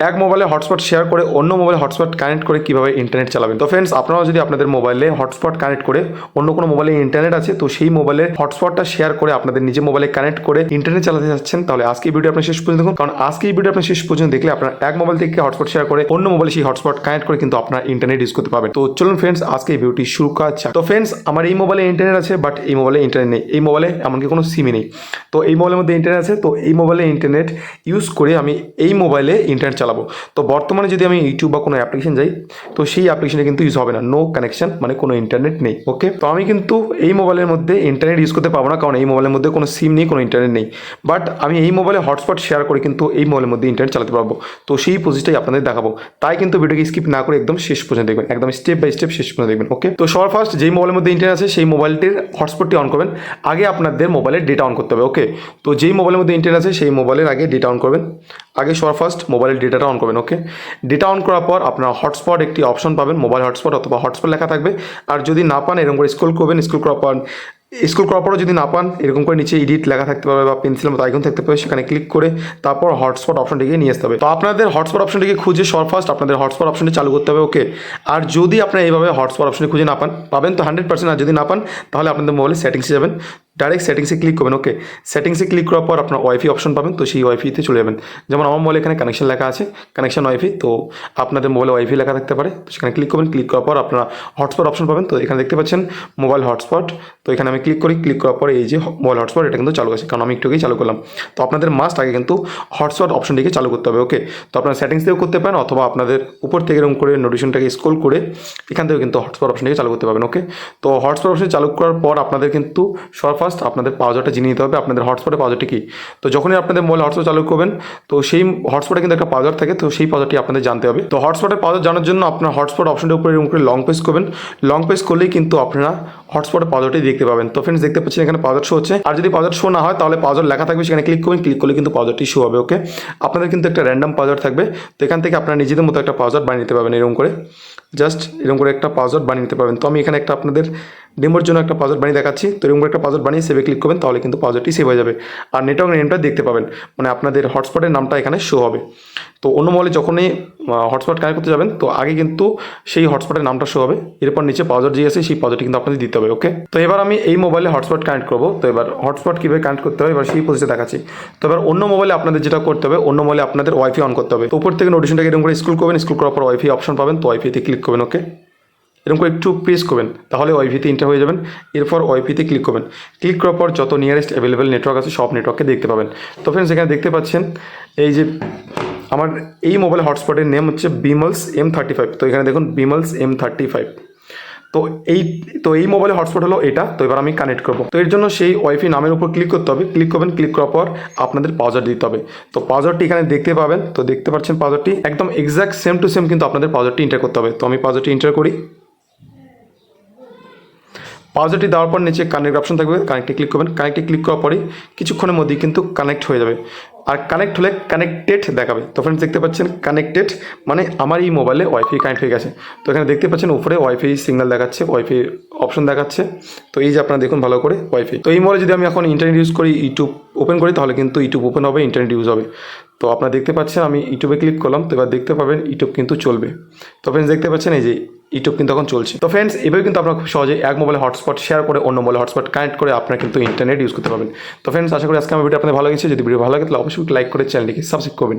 এক মোবাইলে hotspot share করে অন্য মোবাইলে হটস্পট কানেক্ট করে কীভাবে ইন্টারনেট চালাবেন তো ফ্রেন্ডস আপনারাও যদি আপনাদের মোবাইলে হটস্পট কানেক্ট করে অন্য কোনো মোবাইলে ইন্টারনেট আছে তো সেই মোবাইলে হটস্পটটা শেয়ার করে আপনাদের নিজের মোবাইলে কানেক্ট করে ইন্টারনেট চালাতে যাচ্ছেন তাহলে আজকে ভিডিও আপনি শেষ পর্যন্ত দেখুন কারণ আজকে ভিডিও আপনি শেষ পর্যন্ত দেখলে আপনার এক মোবাইল থেকে হটস্পট শেয়ার করে অন্য মোবাইলে সেই হটস্পট কানেক্ট করে কিন্তু আপনার ইন্টারনেট ইউজ করতে পারবেন তো চলুন ফ্রেন্ডস আজকে এই ভিডিওটি শুরু করা যাক। তো ফ্রেন্ডস আমার এই মোবাইলে ইন্টারনেট আছে বাট এই মোবাইলে ইন্টারনেট নেই এই মোবাইলে এমনকি কোনো সিমই নেই তো এই মোবাইলের মধ্যে ইন্টারনেট আছে তো এই মোবাইলে ইন্টারনেট ইউজ করে আমি এই মোবাইলে ইন্টারনেট চালাবো। তো বর্তমানে যদি আমি ইউটিউব বা কোনো অ্যাপ্লিকেশন যাই, তো সেই অ্যাপ্লিকেশনে কিন্তু ইউজ হবে না। নো কানেকশন মানে কোনো ইন্টারনেট নেই ওকে তো আমি কিন্তু এই মোবাইলের মধ্যে ইন্টারনেট ইউজ করতে পারব না, কারণ এই মোবাইলের মধ্যে কোনো সিম নেই, কোনো ইন্টারনেট নেই। বাট আমি এই মোবাইলে হটস্পট শেয়ার করে কিন্তু এই মোবাইলের মধ্যে ইন্টারনেট চালাতে পারব। তো সেই প্রসেসটাই আপনাদের দেখাবো। তাই কিন্তু ভিডিওকে স্কিপ না করে একদম শেষ পর্যন্ত দেখবেন, একদম স্টেপ বাই স্টেপ শেষ পর্যন্ত দেখবেন ওকে তো সবার ফার্স্ট যেই মোবাইলের মধ্যে ইন্টারনেট আছে, সেই মোবাইলটির হটস্পটটি অন করবেন। আগে আপনাদের মোবাইলের ডেটা অন করতে হবে ওকে তো যেই মোবাইলের মধ্যে ইন্টারনেট আছে, সেই মোবাইলের আগে ডেটা অন করবেন। আগে সবার ফার্স্ট মোবাইলের ডেটাটা অন করবেন ওকে ডেটা অন করার পর আপনার হটস্পট একটি অপশন পাবেন মোবাইল হটস্পট অথবা হটস্পট লেখা থাকবে। আর যদি না পান, এরকম করে স্কুল করবেন স্কুল করার পর স্কুল করার পরও যদি না পান, এরকম করে নিচে এডিট লেখা থাকতে পারবে বা পেন্সিলের মতো আইকন থাকতে পারে সেখানে ক্লিক করে তারপর হটস্পট অপশনটিকে নিয়ে আসতে হবে। তো আপনাদের হটস্পট অপশনটিকে খুঁজে ফার্স্ট আপনাদের হটস্পট অপশনটি চালু করতে হবে ওকে আর যদি আপনারা এইভাবে হটস্পট অপশনটি খুঁজে না পান, পাবেন তো হান্ড্রেড পার্সেন্ট আর যদি না পান, তাহলে আপনাদের মোবাইলে সেটিংসে যাবেন। ডাইরেক্ট সেটিংসে ক্লিক করবেন ওকে সেটিংসে ক্লিক করার পর আপনার ওয়াইফাই অপশন পাবেন, তো সেই ওয়াইফাইতে চলে যাবেন। যেমন আমার মোবাইলে এখানে কানেকশন লেখা আছে কানেকশন ওয়াইফাই তো আপনাদের মোবাইলে ওয়াইফাই লেখা থাকতে পারে, তো সেখানে ক্লিক করবেন ক্লিক করার পর আপনারা হটস্পট অপশন পাবেন, তো এখানে দেখতে পাচ্ছেন মোবাইল হটস্পট তো এখানে আমি ক্লিক করি ক্লিক করার পর এই যে মোবাইল হটস্পট এটা কিন্তু চালু আছে, কারণ আমি একটু আগেই চালু করলাম। তো আপনাদের মাস্ট আগে কিন্তু হটস্পট অপশনটিকে চালু করতে হবে ওকে তো আপনারা সেটিংস দিয়েও করতে পারেন, অথবা আপনাদের উপর থেকে এরকম করে নোটিফিকেশনটাকে স্ক্রল করে এখান থেকেও কিন্তু হটস্পট অপশনটিকে চালু করতে পারবেন ওকে তো হটস্পট অপশন চালু করার পর আপনাদের কিন্তু সর ফার্স্ট আপনাদের পাওয়ারটা জেনে নিতে হবে, আপনাদের হটস্পটের পাওয়ারটি কী? তো যখনই আপনাদের মোবাইল হটস্পট চালু করবেন, তো সেই হটস্পটে কিন্তু একটা পাওয়ার থাকে, তো সেই পাওয়ারটি আপনাদের জানতে হবে। তো হটস্পটের পাওয়ার জানার জন্য আপনার হটস্পট অপশনটির উপরে এরকম করে লং প্রেস করবেন। লং প্রেস করলেই কিন্তু আপনারা হটস্পটের পাওয়ারটি দেখতে পাবেন। তো ফ্রেন্ডস দেখতে পাচ্ছেন এখানে পাওয়ার শো হচ্ছে। আর যদি পাওয়ার শো না হয়, তাহলে পাওয়ার লেখা থাকবে সেখানে ক্লিক করবেন। ক্লিক করলে কিন্তু পাওয়ারটি শো হবে ওকে আপনাদের কিন্তু একটা র্যান্ডম পাওয়ার থাকবে। তো এখান থেকে আপনারা নিজেদের মতো একটা পাওয়ার বানিয়ে নিতে পারবেন, এরকম করে। জাস্ট এরকম করে একটা পাওয়ার বানিয়ে নিতে পারবেন। তো আমি এখানে একটা আপনাদের ডেমোর জন্য একটা পাওয়ার বানিয়ে দেখাচ্ছি। তো এরকম একটা পাওয়ার বানিয়ে সেভে ক্লিক করবেন, তাহলে কিন্তু পাওয়ারটি সেভ হয়ে যাবে। আর নেটওয়ার্ক নেমটা দেখতে পাবেন। মানে আপনাদের হটস্পটের নামটা এখানে শো হবে। তো অন্য মোবাইলে যখনই হটস্পট কানেক্ট করতে যাবেন, তো আগে কিন্তু সেই হটস্পটের নামটা শো হবে। এরপর নিচে পাওয়ার যে আছে, সেই পাওয়ারটি কিন্তু আপনাদের দিতে হবে ওকে তো এবার আমি এই মোবাইলে হটস্পট কানেক্ট করব। তো এবার হটস্পট কীভাবে কানেক্ট করতে হবে এবার সেই পজিশনে দেখাচ্ছি। তো এবার অন্য মোবাইলে আপনাদের যেটা করতে হবে, অন্য মোবাইলে আপনাদের ওয়াইফাই অন করতে হবে। তো উপর থেকে নোটিফিকেশনটাকে এরকম করে স্কুল করবেন স্কুল করার পর ওয়াইফাই অপশন পাবেন। তো ওয়াইফাইতে ক্লিক করবেন ওকে এরকম একটু প্রেস করবেন, তাহলে ওয়াইফিতে ইন্টার হয়ে যাবেন। এরপর ওয়াইফিতে ক্লিক করবেন। ক্লিক করার পর যত নিয়ারেস্ট অ্যাভেলেবেল নেটওয়ার্ক আছে, সব নেটওয়ার্কে দেখতে পাবেন। তো ফ্রেন্ডস এখানে দেখতে পাচ্ছেন, এই যে আমার এই মোবাইল হটস্পটের নেম হচ্ছে বিমলস এম থার্টি ফাইভ তো এখানে দেখুন বিমলস এম থার্টি ফাইভ তো এই তো এই মোবাইলে হটস্পট হলো এটা। তো এবার আমি কানেক্ট করব। তো এর জন্য সেই ওয়াইফাই নামের উপর ক্লিক করতে হবে। ক্লিক করবেন ক্লিক করার পর আপনাদের পাউজার দিতে হবে। তো পাউজারটি এখানে দেখতে পাবেন। তো দেখতে পাচ্ছেন পাউজারটি একদম এক্স্যাক্ট সেম টু সেম কিন্তু আপনাদের পাউজারটি এন্টার করতে হবে। তো আমি পাউজারটি এন্টার করি। পাউজারটি দেওয়ার পর নিচে কানেক্ট অপশন থাকবে। কানেক্টে ক্লিক করবেন। কানেক্টে ক্লিক করার পরে কিছুক্ষণের মধ্যেই কিন্তু কানেক্ট হয়ে যাবে। আর কানেক্ট হলে কানেক্টেড দেখাবে। তো ফ্রেন্ডস দেখতে পাচ্ছেন কানেক্টেড মানে আমার এই মোবাইলে ওয়াইফাই কানেক্ট হয়ে গেছে। তো এখানে দেখতে পাচ্ছেন উপরে ওয়াইফাই সিগন্যাল দেখাচ্ছে ওয়াইফাই অপশন দেখাচ্ছে। তো এই যে আপনারা দেখুন ভালো করে ওয়াইফাই তো এই মোবাইলে যদি আমি এখন ইন্টারনেট ইউজ করি ইউটিউব ওপেন করি, তাহলে কিন্তু ইউটিউব ওপেন হবে ইন্টারনেট ইউজ হবে। তো আপনারা দেখতে পাচ্ছেন আমি ইউটিউবে ক্লিক করলাম। তো এবার দেখতে পাবেন ইউটিউব কিন্তু চলবে। তো ফ্রেন্ডস দেখতে পাচ্ছেন এই যে ইউটিউব কিন্তু এখন চলছে। তো ফ্রেন্ডস এভাবে কিন্তু আপনারা খুব সহজে এক মোবাইল হটস্পট শেয়ার করে অন্য মোবাইল হটস্পট কানেক্ট করে আপনারা কিন্তু ইন্টারনেট ইউজ করতে পারবেন। তো ফ্রেন্ডস আশা করি আজকে আমার ভিডিও আপনাদের ভালো লেগেছে। যদি ভিডিও ভালো লাগে, তাহলে অবশ্যই লাইক করে চ্যানেলটিকে সাবস্ক্রাইব করবেন।